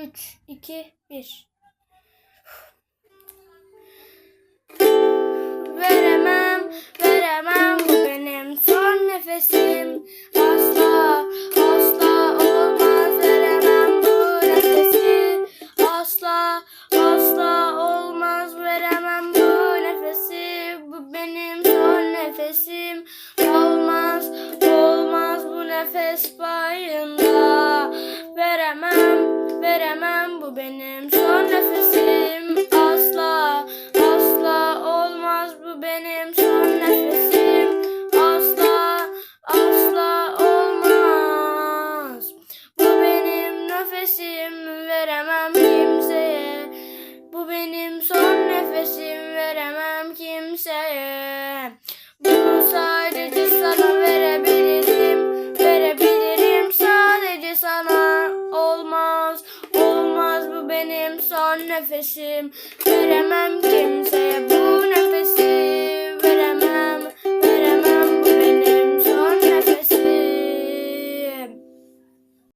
3, 2, 1. Veremem, veremem bu benim son nefesim. Asla, asla olmaz veremem bu nefesi. Asla, asla olmaz veremem bu nefesi. Bu benim son nefesim. Olmaz, olmaz bu nefes payında. Veremem, bu benim son nefesim. Asla, asla olmaz bu benim son nefesim. Asla, asla olmaz. Bu benim nefesim veremem kimseye. Bu benim son nefesim veremem kimseye. Olmaz, bu benim son nefesim. Veremem. Bu